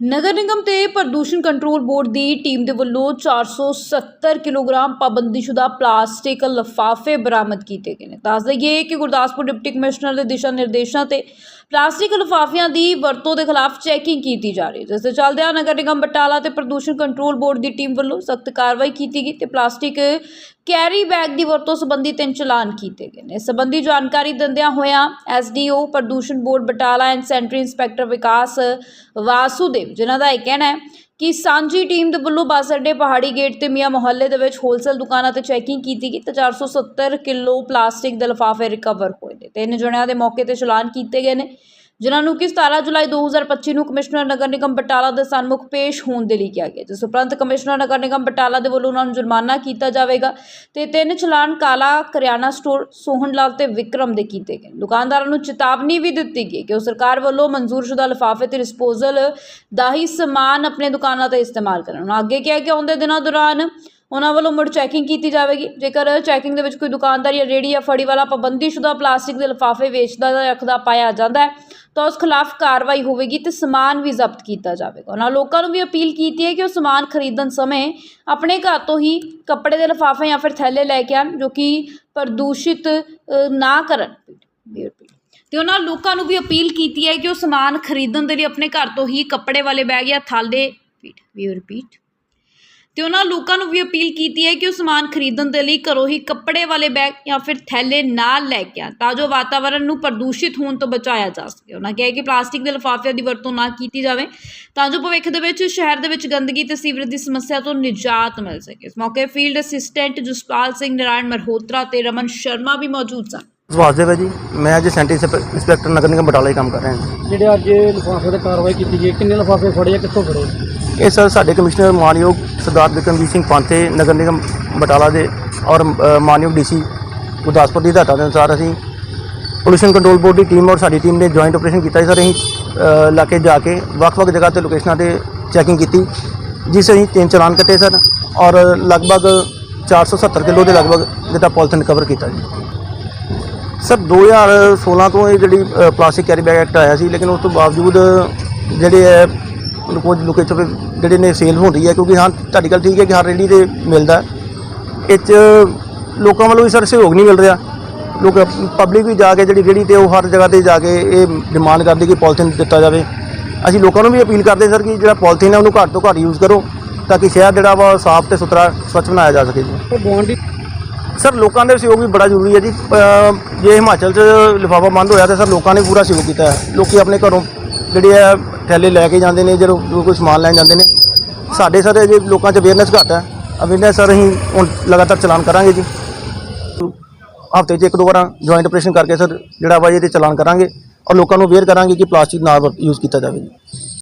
ਨਗਰ ਨਿਗਮ ਤੇ ਪ੍ਰਦੂਸ਼ਣ control board ਦੀ ਟੀਮ ਦੇ ਵੱਲੋਂ 470 ਕਿਲੋਗ੍ਰਾਮ ਪਾਬੰਦੀਸ਼ੁਦਾ ਪਲਾਸਟਿਕ ਲਿਫਾਫੇ ਬਰਾਮਦ ਕੀਤੇ ਗਏ ਨੇ। ਦੱਸ ਦਈਏ ਕਿ ਗੁਰਦਾਸਪੁਰ ਡਿਪਟੀ ਕਮਿਸ਼ਨਰ ਦੇ ਦਿਸ਼ਾ ਨਿਰਦੇਸ਼ਾਂ ਤੇ ਪਲਾਸਟਿਕ ਲਿਫਾਫਿਆਂ ਦੀ ਵਰਤੋਂ ਦੇ ਖਿਲਾਫ ਚੈਕਿੰਗ ਕੀਤੀ ਜਾ ਰਹੀ ਹੈ, ਜਿਸ ਦੇ ਚੱਲਦਿਆਂ ਨਗਰ ਨਿਗਮ ਬਟਾਲਾ ਤੇ ਪ੍ਰਦੂਸ਼ਣ ਕੰਟਰੋਲ ਬੋਰਡ ਦੀ ਟੀਮ ਵੱਲੋਂ ਸਖਤ ਕਾਰਵਾਈ ਕੀਤੀ ਗਈ ਤੇ ਪਲਾਸਟਿਕ ਕੈਰੀ ਬੈਗ ਦੀ ਵਰਤੋਂ ਸੰਬੰਧੀ ਤਿੰਨ ਚਲਾਨ ਕੀਤੇ ਗਏ ਨੇ। ਇਸ ਸੰਬੰਧੀ ਜਾਣਕਾਰੀ ਦਿੰਦਿਆਂ ਹੋਇਆਂ ਐਸਡੀਓ ਪ੍ਰਦੂਸ਼ਣ board Batala and sanitary inspector Vikas Vasudev, ਜਿਨ੍ਹਾਂ ਦਾ ਇਹ ਕਹਿਣਾ ਹੈ ਕਿ ਸਾਂਝੀ ਟੀਮ ਦੇ ਵੱਲੋਂ ਬੱਸ ਅੱਡੇ, ਪਹਾੜੀ ਗੇਟ ਤੇ ਮੀਆਂ ਮੁਹੱਲੇ ਦੇ ਵਿੱਚ ਹੋਲਸੇਲ ਦੁਕਾਨਾਂ ਤੇ ਚੈਕਿੰਗ ਕੀਤੀ ਗਈ ਤੇ 470 ਕਿਲੋ ਪਲਾਸਟਿਕ ਦੇ ਲਿਫਾਫੇ ਰਿਕਵਰ ਹੋਏ ਨੇ। ਤਿੰਨ ਜਣਿਆਂ ਦੇ ਮੌਕੇ ਤੇ ਚਲਾਨ ਕੀਤੇ ਗਏ ਨੇ। ਜਿਨ੍ਹਾਂ ਨੂੰ ਕਿ 17 ਜੁਲਾਈ 2025 ਨੂੰ ਕਮਿਸ਼ਨਰ ਨਗਰ ਨਿਗਮ ਬਟਾਲਾ ਦੇ ਸਨਮੁਖ ਪੇਸ਼ ਹੋਣ ਦੇ ਲਈ ਕਿਹਾ ਗਿਆ, ਜਿਸ ਉਪਰੰਤ ਕਮਿਸ਼ਨਰ ਨਗਰ ਨਿਗਮ ਬਟਾਲਾ ਦੇ ਵੱਲੋਂ ਉਹਨਾਂ ਨੂੰ ਜੁਰਮਾਨਾ ਕੀਤਾ ਜਾਵੇਗਾ ਤੇ ਤਿੰਨ ਚਲਾਨ ਕਾਲਾ ਕਰਿਆਨਾ ਸਟੋਰ ਸੋਹਣ ਲਾਲ ਤੇ ਵਿਕਰਮ ਦੇ ਕੀਤੇ ਗਏ। ਦੁਕਾਨਦਾਰਾਂ ਨੂੰ ਚੇਤਾਵਨੀ ਵੀ ਦਿੱਤੀ ਗਈ ਕਿ ਉਹ ਸਰਕਾਰ ਵੱਲੋਂ ਮਨਜ਼ੂਰਸ਼ੁਦਾ ਲਿਫਾਫੇ ਤੇ ਡਿਸਪੋਜ਼ਲ ਦਾ ਹੀ ਸਮਾਨ ਆਪਣੇ ਦੁਕਾਨਾਂ ਤੇ ਇਸਤੇਮਾਲ ਕਰਨ। ਉਹਨਾਂ ਅੱਗੇ ਕਿਹਾ ਕਿ ਆਉਂਦੇ ਦਿਨਾਂ ਦੌਰਾਨ ਉਹਨਾਂ ਵੱਲੋਂ ਮੁੜ ਚੈਕਿੰਗ ਕੀਤੀ ਜਾਵੇਗੀ। ਜੇਕਰ ਚੈਕਿੰਗ ਦੇ ਵਿੱਚ ਕੋਈ ਦੁਕਾਨਦਾਰ ਜਾਂ ਰੇੜੀ ਜਾਂ ਫੜੀ ਵਾਲਾ ਪਾਬੰਦੀਸ਼ੁਦਾ ਪਲਾਸਟਿਕ ਦੇ ਲਿਫਾਫੇ ਵੇਚਦਾ ਜਾਂ ਰੱਖਦਾ ਪਾਇਆ ਜਾਂਦਾ ਹੈ, ਤਾਂ ਉਸ ਖਿਲਾਫ ਕਾਰਵਾਈ ਹੋਵੇਗੀ ਤੇ ਸਮਾਨ ਵੀ ਜ਼ਬਤ ਕੀਤਾ ਜਾਵੇਗਾ। ਉਹਨਾਂ ਲੋਕਾਂ ਨੂੰ ਵੀ ਅਪੀਲ ਕੀਤੀ ਹੈ ਕਿ ਉਹ ਸਮਾਨ ਖਰੀਦਣ ਸਮੇਂ ਆਪਣੇ ਘਰ ਤੋਂ ਹੀ ਕੱਪੜੇ ਦੇ ਲਿਫਾਫੇ ਜਾਂ ਫਿਰ ਥੈਲੇ ਲੈ ਕੇ ਆਉਣ ਜੋ ਕਿ ਪ੍ਰਦੂਸ਼ਿਤ ਨਾ ਕਰਨ। ਤੇ ਉਹਨਾਂ ਲੋਕਾਂ ਨੂੰ ਵੀ ਅਪੀਲ ਕੀਤੀ ਹੈ ਕਿ ਉਹ ਸਮਾਨ ਖਰੀਦਣ ਦੇ ਲਈ ਆਪਣੇ ਘਰ ਤੋਂ ਹੀ ਕੱਪੜੇ ਵਾਲੇ ਬੈਗ ਜਾਂ ਥਾਲੇ ਵੀ ਰਿਪੀਟ ਤੇ ਉਹਨਾਂ ਲੋਕਾਂ ਨੂੰ ਵੀ ਅਪੀਲ ਕੀਤੀ ਹੈ ਕਿ ਉਹ ਸਮਾਨ ਖਰੀਦਣ ਦੇ ਲਈ ਘਰੋਂ ਹੀ ਕੱਪੜੇ ਵਾਲੇ ਬੈਗ ਜਾਂ ਫਿਰ ਥੈਲੇ ਨਾਲ ਲੈ ਕੇ ਆਉਣ ਤਾਂ ਜੋ ਵਾਤਾਵਰਣ ਨੂੰ ਪ੍ਰਦੂਸ਼ਿਤ ਹੋਣ ਤੋਂ ਬਚਾਇਆ ਜਾ ਸਕੇ। ਉਹਨਾਂ ਕਿਹਾ ਕਿ ਪਲਾਸਟਿਕ ਦੇ ਲਿਫਾਫਿਆਂ ਦੀ ਵਰਤੋਂ ਨਾ ਕੀਤੀ ਜਾਵੇ ਤਾਂ ਜੋ ਭਵਿੱਖ ਦੇ ਵਿੱਚ ਸ਼ਹਿਰ ਦੇ ਵਿੱਚ ਗੰਦਗੀ ਤੇ ਸੀਵਰੇਜ ਦੀ ਸਮੱਸਿਆ ਤੋਂ ਨਿਜਾਤ ਮਿਲ ਸਕੇ। ਇਸ ਮੌਕੇ ਫੀਲਡ ਅਸਿਸਟੈਂਟ ਜਸਪਾਲ ਸਿੰਘ ਨਾਰਾਇਣ ਮਰਹੋਤਰਾ ਤੇ ਰਮਨ ਸ਼ਰਮਾ ਵੀ ਮੌਜੂਦ ਸਨ। ਵਾਸਦੇਵ ਹੈ ਜੀ। ਮੈਂ ਅੱਜ ਸੈਂਟਰੀ ਇੰਸਪੈਕਟਰ ਨਗਰ ਨਿਗਮ ਬਟਾਲਾ ਹੀ ਕੰਮ ਕਰ ਰਿਹਾ ਹਾਂ ਜਿਹੜੇ ਅੱਜ ਲਿਫਾਫੇ ਤੇ ਕਾਰਵਾਈ ਕੀਤੀ ਗਈ ਕਿੰਨੇ ਲਿਫਾਫੇ ਫੜੇ ਆ ਕਿੱਥੋਂ ਫੜੇ ਇਹ ਸਰ ਸਾਡੇ ਕਮਿਸ਼ਨਰ ਮਾਨਯੋਗ ਸਰਦਾਰ ਬਿਕਰਮਜੀਤ ਸਿੰਘ ਪਾਂਥੇ ਨਗਰ ਨਿਗਮ ਬਟਾਲਾ ਦੇ ਔਰ ਅ, ਮਾਨਯੋਗ ਡੀਸੀ ਗੁਰਦਾਸਪੁਰ ਦੀ ਹਦਾਇਤਾਂ ਦੇ ਅਨੁਸਾਰ ਅਸੀਂ ਪੋਲੂਸ਼ਨ ਕੰਟਰੋਲ ਬੋਰਡ ਦੀ ਟੀਮ ਔਰ ਸਾਡੀ ਟੀਮ ਨੇ ਜੁਆਇੰਟ ਆਪਰੇਸ਼ਨ ਕੀਤਾ ਸੀ ਸਰ। ਅਸੀਂ ਇਲਾਕੇ ਜਾ ਕੇ ਵੱਖ-ਵੱਖ ਜਗ੍ਹਾ ਤੇ ਲੋਕੇਸ਼ਨਾਂ ਤੇ ਚੈਕਿੰਗ ਕੀਤੀ ਜਿਸ ਅਸੀਂ ਤਿੰਨ ਚਲਾਨ ਕੱਟੇ ਸਰ ਔਰ ਲਗਭਗ 470 ਕਿਲੋ ਦੇ ਲਗਭਗ ਜਿਹੜਾ ਪੋਲੀਥਨ ਕਵਰ ਕੀਤਾ ਜੀ। ਸਰ 2016 ਤੋਂ ਇਹ ਜਿਹੜੀ ਪਲਾਸਟਿਕ ਕੈਰੀ ਬੈਗ ਐਕਟ ਆਇਆ ਸੀ ਲੇਕਿਨ ਉਸ ਤੋਂ ਬਾਵਜੂਦ ਜਿਹੜੇ ਹੈ ਕੁਝ ਲੋਕੇਸ਼ਨ 'ਤੇ ਜਿਹੜੇ ਨੇ ਸੇਲ ਹੋ ਰਹੀ ਹੈ, ਕਿਉਂਕਿ ਹਾਂ, ਤੁਹਾਡੀ ਗੱਲ ਠੀਕ ਹੈ ਕਿ ਹਰ ਰੇੜੀ ਤੇ ਮਿਲਦਾ ਇਹ 'ਚ ਲੋਕਾਂ ਵੱਲੋਂ ਵੀ ਸਰ ਸਹਿਯੋਗ ਨਹੀਂ ਮਿਲ ਰਿਹਾ। ਲੋਕ ਪਬਲਿਕ ਵੀ ਜਾ ਕੇ ਜਿਹੜੀ ਰੇੜੀ ਤੇ ਉਹ ਹਰ ਜਗ੍ਹਾ ਤੇ ਜਾ ਕੇ ਇਹ ਡਿਮਾਂਡ ਕਰਦੀ ਕਿ ਪੋਲੀਥੀਨ ਦਿੱਤਾ ਜਾਵੇ। ਅਸੀਂ ਲੋਕਾਂ ਨੂੰ ਵੀ ਅਪੀਲ ਕਰਦੇ ਸਰ ਕਿ ਜਿਹੜਾ ਪੋਲੀਥੀਨ ਹੈ, ਉਹਨੂੰ ਘੱਟ ਤੋਂ ਘੱਟ ਯੂਜ਼ ਕਰੋ, ਤਾਂ ਕਿ ਸ਼ਹਿਰ ਜਿਹੜਾ ਵਾ ਸਾਫ਼ ਤੇ ਸੁਥਰਾ, ਸਵੱਛ ਬਣਾਇਆ ਜਾ ਸਕੇ ਜੀ। ਸਰ, ਲੋਕਾਂ ਦਾ ਸਹਿਯੋਗ ਵੀ ਬੜਾ ਜ਼ਰੂਰੀ ਹੈ ਜੀ। ਜੇ ਹਿਮਾਚਲ 'ਚ ਲਿਫਾਫਾ ਬੰਦ ਹੋਇਆ ਤਾਂ ਸਰ ਲੋਕਾਂ ਨੇ ਪੂਰਾ ਸਹਿਯੋਗ ਕੀਤਾ ਹੈ। ਲੋਕੀ ਆਪਣੇ ਘਰੋਂ ਜਿਹੜੇ ਆ ਥੈਲੇ ਲੈ ਕੇ ਜਾਂਦੇ ਨੇ, ਜਦੋਂ ਕੋਈ ਸਮਾਨ ਲੈਣ ਜਾਂਦੇ ਨੇ। ਸਾਡੇ ਸਰ ਜੇ ਲੋਕਾਂ 'ਚ ਅਵੇਅਰਨੈਸ ਘੱਟ ਹੈ। ਅਵੇਅਰਨੈਸ ਸਰ ਅਸੀਂ ਹੁਣ ਲਗਾਤਾਰ ਚਲਾਨ ਕਰਾਂਗੇ ਜੀ। ਹਫ਼ਤੇ 'ਚ ਇੱਕ ਦੋ ਵਾਰਾਂ ਜੁਆਇੰਟ ਆਪਰੇਸ਼ਨ ਕਰਕੇ ਸਰ ਜਿਹੜਾ ਵਾ ਇਹਦੇ ਚਲਾਨ ਕਰਾਂਗੇ ਔਰ ਲੋਕਾਂ ਨੂੰ ਅਵੇਅਰ ਕਰਾਂਗੇ ਕਿ ਪਲਾਸਟਿਕ ਨਾ ਯੂਜ਼ ਕੀਤਾ ਜਾਵੇ ਜੀ।